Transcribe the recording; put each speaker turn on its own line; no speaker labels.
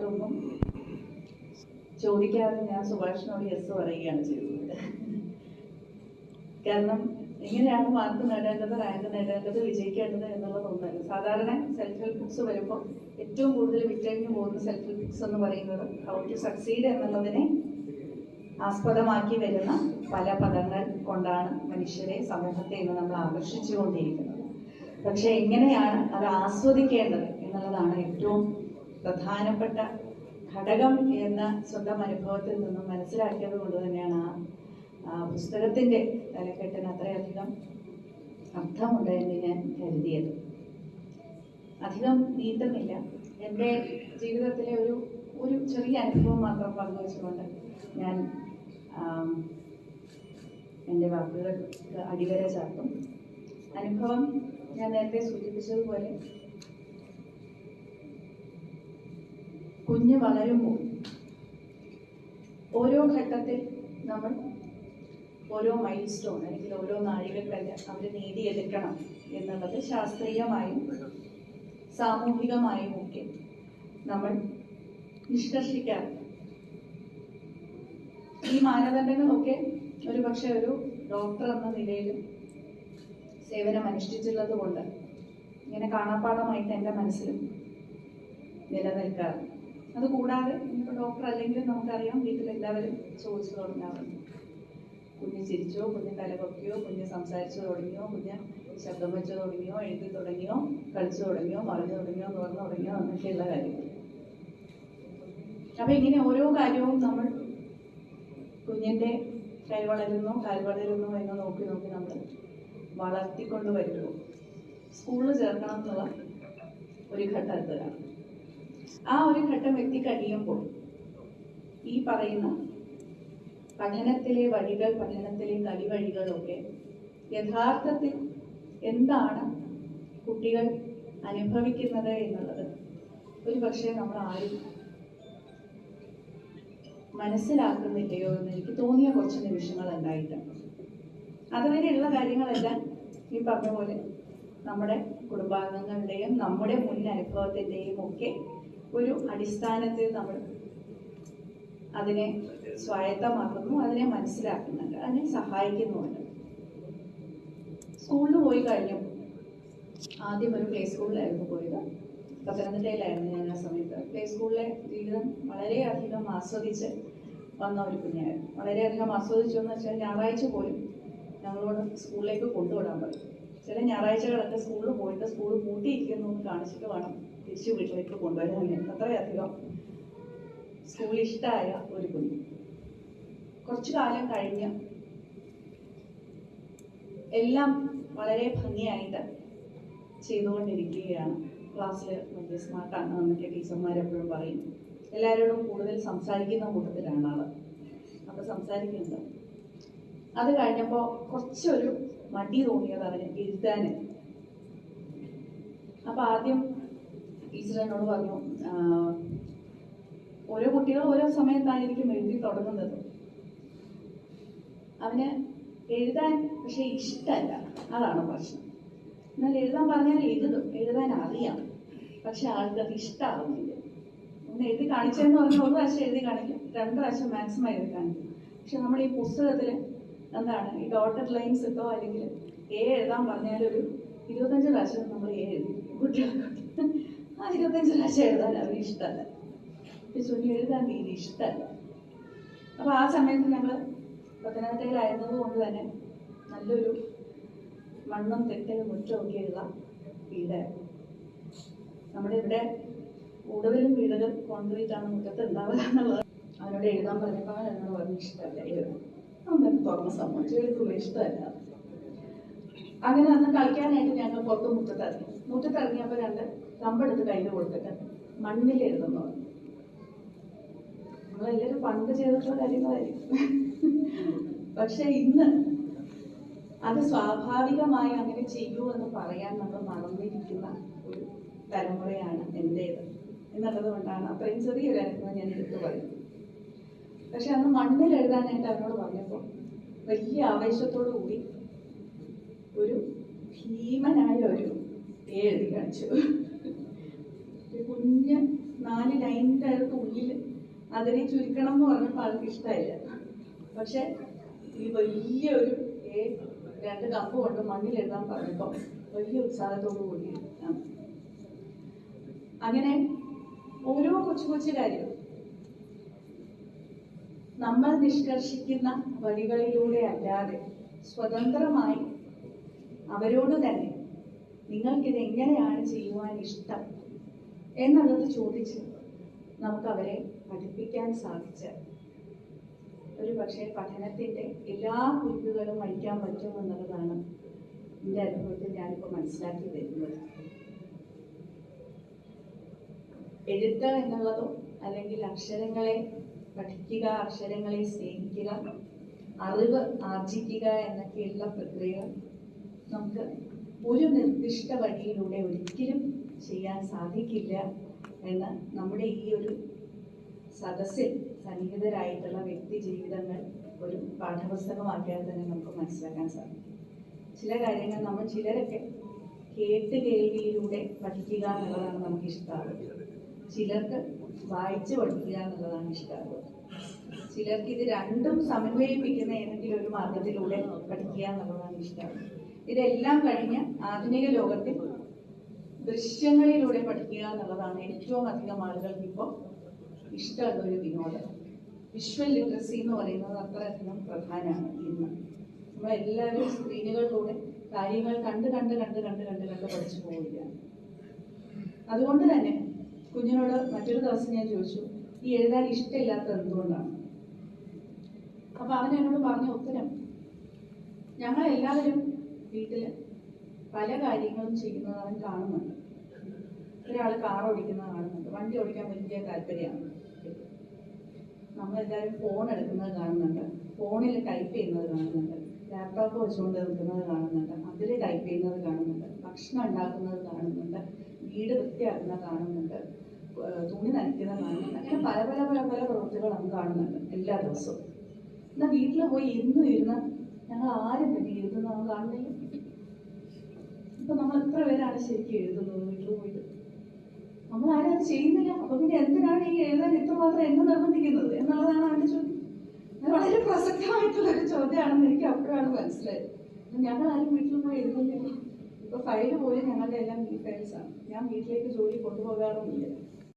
മറ്റൊന്നും ചോദിക്കാതെ ഞാൻ സുഭാഷിനോട് യെസ് പറയുകയാണ് ചെയ്തത്. കാരണം എങ്ങനെയാണ് മാർക്ക് നേടേണ്ടത് റാങ്ക് നേടേണ്ടത് വിജയിക്കേണ്ടത് എന്നുള്ളതൊന്നല്ല സാധാരണ സെൽഫ് ഹെൽപ്പ് ബുക്സ് വരുമ്പോൾ ഏറ്റവും കൂടുതൽ വിറ്റഴിഞ്ഞു പോകുന്ന സെൽഫ് ഹെൽപ്പ് ബുക്സ് എന്ന് പറയുന്നത് ഹൗ ടു സക്സീഡ് എന്നുള്ളതിനെ ആസ്പദമാക്കി വരുന്ന പല പദങ്ങൾ കൊണ്ടാണ് മനുഷ്യരെ സമൂഹത്തെ ഇന്ന് നമ്മൾ ആകർഷിച്ചുകൊണ്ടിരിക്കുന്നത്. പക്ഷെ എങ്ങനെയാണ് അത് ആസ്വദിക്കേണ്ടത് എന്നുള്ളതാണ് ഏറ്റവും പ്രധാനപ്പെട്ട ഘടകം എന്ന സ്വന്തം അനുഭവത്തിൽ നിന്നും മനസ്സിലാക്കിയത് കൊണ്ട് തന്നെയാണ് ആ പുസ്തകത്തിന്റെ തലക്കെട്ടിന് അത്രയധികം അർത്ഥമുണ്ട് എന്ന് ഞാൻ കരുതിയത്. അധികം നീട്ടുന്നില്ല എന്റെ ജീവിതത്തിലെ ഒരു ഒരു ചെറിയ അനുഭവം മാത്രം പങ്കുവച്ചുകൊണ്ട് ഞാൻ എന്റെ വാക്കുകൾക്ക് അടിവര ചാർത്തും. അനുഭവം ഞാൻ നേരത്തെ സൂചിപ്പിച്ചതുപോലെ കുഞ്ഞ് വളരുമ്പോൾ ഓരോ ഘട്ടത്തിൽ നമ്മൾ ഓരോ മൈൽ സ്റ്റോൺ അല്ലെങ്കിൽ ഓരോ നാഴികക്കല്ല് അവർ നേടിയെടുക്കണം എന്നുള്ളത് ശാസ്ത്രീയമായും സാമൂഹികമായും ഒക്കെ നമ്മൾ നിഷ്കർഷിക്കാറുണ്ട്. ഈ മാനദണ്ഡങ്ങളൊക്കെ ഒരു പക്ഷെ ഒരു ഡോക്ടർ എന്ന നിലയിലും സേവനം അനുഷ്ഠിച്ചുള്ളത് കൊണ്ട് ഇങ്ങനെ കാണാപ്പാടമായിട്ട് എന്റെ മനസ്സിലും നിലനിൽക്കാറുണ്ട്. അതുകൂടാതെ ഇപ്പോൾ ഡോക്ടർ അല്ലെങ്കിലും നമുക്കറിയാം വീട്ടിലെല്ലാവരും ചോദിച്ചു തുടങ്ങാറുണ്ട്. കുഞ്ഞ് ചിരിച്ചോ കുഞ്ഞ് തലപൊക്കിയോ കുഞ്ഞ് സംസാരിച്ചു തുടങ്ങിയോ കുഞ്ഞ് ശബ്ദം വെച്ചു തുടങ്ങിയോ എഴുതി തുടങ്ങിയോ കളിച്ചു തുടങ്ങിയോ പറഞ്ഞു തുടങ്ങിയോ തുറന്നു തുടങ്ങിയോ എന്നൊക്കെയുള്ള കാര്യങ്ങൾ. അപ്പൊ ഇങ്ങനെ ഓരോ കാര്യവും നമ്മൾ കുഞ്ഞിന്റെ കൈ വളരുന്നു കാൽ വളരുന്നു എന്ന് നോക്കി നോക്കി നമ്മൾ വളർത്തിക്കൊണ്ട് വരുന്നു സ്കൂളിൽ ചേർക്കണം എന്നുള്ള ഒരു ഘട്ടം എത്തുകയാണ് ആ ഒരു ഘട്ടം എത്തി കഴിയുമ്പോൾ ഈ പറയുന്ന പഠനത്തിലെ വഴികൾ പഠനത്തിലെ കളിവഴികളൊക്കെ യഥാർത്ഥത്തിൽ എന്താണ് കുട്ടികൾ അനുഭവിക്കുന്നത് എന്നുള്ളത് ഒരു പക്ഷേ നമ്മൾ ആരും മനസ്സിലാക്കുന്നില്ലയോ എന്ന് എനിക്ക് തോന്നിയ കുറച്ച് നിമിഷങ്ങൾ ഉണ്ടായിട്ടുണ്ട് അതുവരെയുള്ള കാര്യങ്ങളെല്ലാം ഈ പറഞ്ഞ പോലെ നമ്മുടെ കുടുംബാംഗങ്ങളുടെയും നമ്മുടെ മുൻ അനുഭവത്തിന്റെയും ഒക്കെ ഒരു അടിസ്ഥാനത്തിൽ നമ്മൾ അതിനെ സ്വായത്തമാക്കുന്നു അതിനെ മനസ്സിലാക്കുന്നുണ്ട് അതിനെ സഹായിക്കുന്നുമുണ്ട്. സ്കൂളിൽ പോയി കഴിഞ്ഞു. ആദ്യം ഒരു പ്ലേ സ്കൂളിലായിരുന്നു പോയത്. പത്തനംതിട്ടയിലായിരുന്നു ഞാൻ ആ സമയത്ത്. പ്ലേ സ്കൂളിലെ ജീവിതം വളരെയധികം ആസ്വദിച്ച് വന്ന ഒരു കുഞ്ഞായിരുന്നു. വളരെയധികം ആസ്വദിച്ചു എന്ന് വെച്ചാൽ ഞായറാഴ്ച പോലും ഞങ്ങളോട് സ്കൂളിലേക്ക് കൊണ്ടുവിടാൻ പറയും ചില ഞായറാഴ്ചകളൊക്കെ സ്കൂളിൽ പോയിട്ട് സ്കൂൾ പൂട്ടിയിരിക്കുന്നു എന്ന് കാണിച്ചിട്ട് വേണം തിരിച്ചു വീട്ടിലേക്ക് കൊണ്ടുവരാൻ അത്രയധികം സ്കൂൾ ഇഷ്ടമായ ഒരു കുഞ്ഞ്. കുറച്ചു കാലം കഴിഞ്ഞ് എല്ലാം വളരെ ഭംഗിയായിട്ട് ചെയ്തുകൊണ്ടിരിക്കുകയാണ്. ക്ലാസ്സിൽ വലിയ സ്മാർട്ടാണ് എന്നൊക്കെ ടീച്ചർമാർ എപ്പോഴും പറയും. എല്ലാവരോടും കൂടുതൽ സംസാരിക്കുന്ന കൂട്ടത്തിലാണ് ആൾ. അപ്പോൾ സംസാരിക്കുന്നത് അത് കഴിഞ്ഞപ്പോൾ കുറച്ചൊരു മടി തോന്നിയത് അവന് എഴുതാൻ അപ്പോൾ ആദ്യം ടീച്ചർ എന്നോട് പറഞ്ഞു "ആഹ്, ഓരോ കുട്ടികൾ ഓരോ സമയത്തായിരിക്കും എഴുതി തുടങ്ങുന്നത്? അവന് എഴുതാൻ പക്ഷെ ഇഷ്ടമല്ല. അതാണ് പ്രശ്നം. എന്നാൽ എഴുതാൻ പറഞ്ഞാൽ എഴുതും. എഴുതാൻ അറിയാം. പക്ഷെ അത് ഇഷ്ടമാവുന്നില്ല ഒന്ന് എഴുതി കാണിച്ചതെന്ന് പറഞ്ഞാൽ ഒരു പ്രാവശ്യം എഴുതി കാണിക്കും. രണ്ട് പ്രാവശ്യം മാക്സിമം എഴുതി കാണിക്കും. പക്ഷെ നമ്മൾ ഈ പുസ്തകത്തിൽ എന്താണ് ഈ ഡോട്ടഡ് ലൈൻസ് ഇട്ടോ അല്ലെങ്കിൽ എ എഴുതാൻ പറഞ്ഞാൽ ഒരു ഇരുപത്തഞ്ച് പ്രാവശ്യം നമ്മൾ എ എഴുതി. കുട്ടികൾക്ക്. ആ ഇരുപത്തഞ്ച് പ്രാവശ്യം എഴുതാൻ അവർ ഇഷ്ടമല്ല. ചുനി എഴുതാൻ തീരെ ഇഷ്ടമല്ല. അപ്പോൾ ആ സമയത്ത് ഞങ്ങൾ പത്തനംതിട്ടയിലായിരുന്നത് കൊണ്ട് തന്നെ നല്ലൊരു മണ്ണും തെറ്റലും മുറ്റമൊക്കെയുള്ള വീടായിരുന്നു. നമ്മുടെ ഇവിടെ കൂടുതലും വീടുകൾ കോൺക്രീറ്റ് ആണ് മുറ്റത്ത് ഉണ്ടാവുക എന്നുള്ളത് അവനോട് എഴുതാൻ പറഞ്ഞപ്പോൾ എന്നോട് പറഞ്ഞു ഇഷ്ടമല്ല എഴുതാൻ അവൻ തുറന്ന സംബന്ധിച്ച് എഴുതുമ്പോൾ ഇഷ്ടമല്ല. അങ്ങനെ അന്ന് കളിക്കാനായിട്ട് ഞങ്ങൾ പുറത്ത് മുറ്റത്തിറങ്ങി. മുറ്റത്തിറങ്ങിയപ്പോൾ രണ്ട് കമ്പെടുത്ത് കയ്യിൽ കൊടുത്തിട്ട് മണ്ണിൽ എഴുതുന്നു നമ്മളെല്ലാവരും പണ്ട് ചെയ്തിട്ടുള്ള കാര്യങ്ങളായിരിക്കും. പക്ഷെ ഇന്ന് അത് സ്വാഭാവികമായി അങ്ങനെ ചെയ്യൂ എന്ന് പറയാൻ നമ്മൾ മറന്നിരിക്കുന്ന ഒരു തലമുറയാണ് എന്റേത് എന്നുള്ളത് കൊണ്ടാണ് അത്രയും ചെറിയൊരു അനുഭവം ഞാൻ എടുത്തു പറയുന്നത്. പക്ഷെ അന്ന് മണ്ണിൽ എഴുതാനായിട്ട് അവരോട് പറഞ്ഞപ്പോൾ വലിയ ആവേശത്തോടു കൂടി ഒരു ഭീമനായ ഒരു എ എഴുതി കാണിച്ചു കുഞ്ഞ് നാല് ലൈനിന്റെ അടുത്ത് ഉള്ളിൽ അതിനെ ചുരുക്കണം എന്ന് പറഞ്ഞപ്പോൾ ആൾക്ക് ഇഷ്ടമായില്ല പക്ഷെ ഈ വലിയ ഒരു ഏ രണ്ട് കപ്പ് കൊണ്ട് മണ്ണിൽ എഴുതാൻ പറഞ്ഞപ്പോൾ വലിയ ഉത്സാഹത്തോടു കൂടി അങ്ങനെ ഓരോ കൊച്ചു കൊച്ചു കാര്യം നമ്മൾ നിഷ്കർഷിക്കുന്ന വഴികളിലൂടെ അല്ലാതെ സ്വതന്ത്രമായി അവരോട് തന്നെ നിങ്ങൾക്കിത് എങ്ങനെയാണ് ചെയ്യുവാൻ ഇഷ്ടം? എന്നുള്ളത് ചോദിച്ച് നമുക്ക് അവരെ പഠിപ്പിക്കാൻ സാധിച്ച. ഒരു പക്ഷേ പഠനത്തിന്റെ എല്ലാ കുരുക്കുകളും അഴിക്കാൻ പറ്റും എന്നുള്ളതാണ് എന്റെ അനുഭവത്തിൽ ഞാനിപ്പോൾ മനസ്സിലാക്കി വരുന്നത്. എഴുത്ത് എന്നുള്ളതോ അല്ലെങ്കിൽ അക്ഷരങ്ങളെ പഠിക്കുക അക്ഷരങ്ങളെ സ്നേഹിക്കുക അറിവ് ആർജിക്കുക എന്നൊക്കെയുള്ള പ്രക്രിയ നമുക്ക് ഒരു നിർദ്ദിഷ്ട വഴിയിലൂടെ ഒരിക്കലും ചെയ്യാൻ സാധിക്കില്ല എന്ന് നമ്മുടെ ഈ ഒരു സദസ്സിൽ സന്നിഹിതരായിട്ടുള്ള വ്യക്തി ജീവിതങ്ങൾ ഒരു പാഠപുസ്തകമാക്കിയാൽ തന്നെ നമുക്ക് മനസ്സിലാക്കാൻ സാധിക്കും. ചില കാര്യങ്ങൾ നമ്മൾ ചിലരൊക്കെ കേട്ട് കേൾവിയിലൂടെ പഠിക്കുക എന്നുള്ളതാണ് നമുക്ക് ഇഷ്ടമാകുന്നത് ചിലർക്ക് വായിച്ച് പഠിക്കുക എന്നുള്ളതാണ് ഇഷ്ടമാകുന്നത് ചിലർക്ക് ഇത് രണ്ടും സമന്വയിപ്പിക്കുന്ന ഏതെങ്കിലും ഒരു മാർഗത്തിലൂടെ പഠിക്കുക എന്നുള്ളതാണ് ഇഷ്ടമാവുക ഇതെല്ലാം കഴിഞ്ഞ് ആധുനിക ലോകത്തിൽ ദൃശ്യങ്ങളിലൂടെ പഠിക്കുക എന്നുള്ളതാണ് ഏറ്റവും അധികം ആളുകൾക്ക് ഇപ്പോൾ ഇഷ്ടമുള്ള ഒരു വിനോദം. വിഷ്വൽ ലിറ്ററസി എന്ന് പറയുന്നത് അത്രയധികം പ്രധാനമാണ് ഇന്ന്. നമ്മളെല്ലാവരും സ്ക്രീനുകളിലൂടെ കാര്യങ്ങൾ കണ്ട് കണ്ട് കണ്ട് കണ്ട് കണ്ട് കണ്ട് പഠിച്ചു പോവുകയാണ്. അതുകൊണ്ട് തന്നെ കുഞ്ഞിനോട് മറ്റൊരു ദിവസം ഞാൻ ചോദിച്ചു ഈ എഴുതാൻ ഇഷ്ടമില്ലാത്തത് എന്തുകൊണ്ടാണ്? അപ്പൊ അവൻ എന്നോട് പറഞ്ഞ ഉത്തരം ഞങ്ങൾ എല്ലാവരും വീട്ടിൽ പല കാര്യങ്ങളും ചെയ്യുന്നത് അവൻ കാണുന്നുണ്ട്. ഒരാൾ കാർ ഓടിക്കുന്നത് കാണുന്നുണ്ട്. വണ്ടി ഓടിക്കാൻ വലിയ താല്പര്യമാണ്. നമ്മളെല്ലാവരും ഫോൺ എടുക്കുന്നത് കാണുന്നുണ്ട്. ഫോണിൽ ടൈപ്പ് ചെയ്യുന്നത് കാണുന്നുണ്ട്. ലാപ്ടോപ്പ് വെച്ചുകൊണ്ട് നിൽക്കുന്നത് കാണുന്നുണ്ട്. അതിൽ ടൈപ്പ് ചെയ്യുന്നത് കാണുന്നുണ്ട്. ഭക്ഷണം ഉണ്ടാക്കുന്നത് കാണുന്നുണ്ട്. വീട് വൃത്തിയാക്കുന്നത് കാണുന്നുണ്ട്. തുണി നനയ്ക്കുന്നത് കാണുന്നുണ്ട്. അങ്ങനെ പല പല പല പല പ്രവൃത്തികൾ നമ്മൾ കാണുന്നുണ്ട് എല്ലാ ദിവസവും. എന്നാൽ വീട്ടിൽ പോയി ഇരുന്ന് ഇരുന്ന് ഞങ്ങൾ ആരും തന്നെ ഇരുന്ന് നമ്മൾ കാണുന്നില്ല. ഇപ്പൊ നമ്മൾ എത്ര പേരാണ് ശരിക്കും എഴുതുന്നത്? വീട്ടിൽ പോയിട്ട് നമ്മൾ ആരും അത് ചെയ്യുന്നില്ല. അപ്പൊ പിന്നെ എന്തിനാണ് ഈ എഴുതാൻ ഇത്രമാത്രം എന്നെ നിർബന്ധിക്കുന്നത്? എന്നുള്ളതാണ് അവന്റെ ചോദ്യം. അത് വളരെ പ്രസക്തമായിട്ടുള്ള ഒരു ചോദ്യമാണെന്ന് എനിക്ക് അപ്പോഴാണ് മനസ്സിലായത്. ഞങ്ങൾ ആരും വീട്ടിൽ പോയി എഴുതുന്നില്ല. ഇപ്പൊ ഫയൽ പോലും ഞങ്ങളുടെ എല്ലാം ഡീറ്റെയിൽസ് ആണ്. ഞാൻ വീട്ടിലേക്ക് ജോലി കൊണ്ടുപോകാറൊന്നുമില്ല.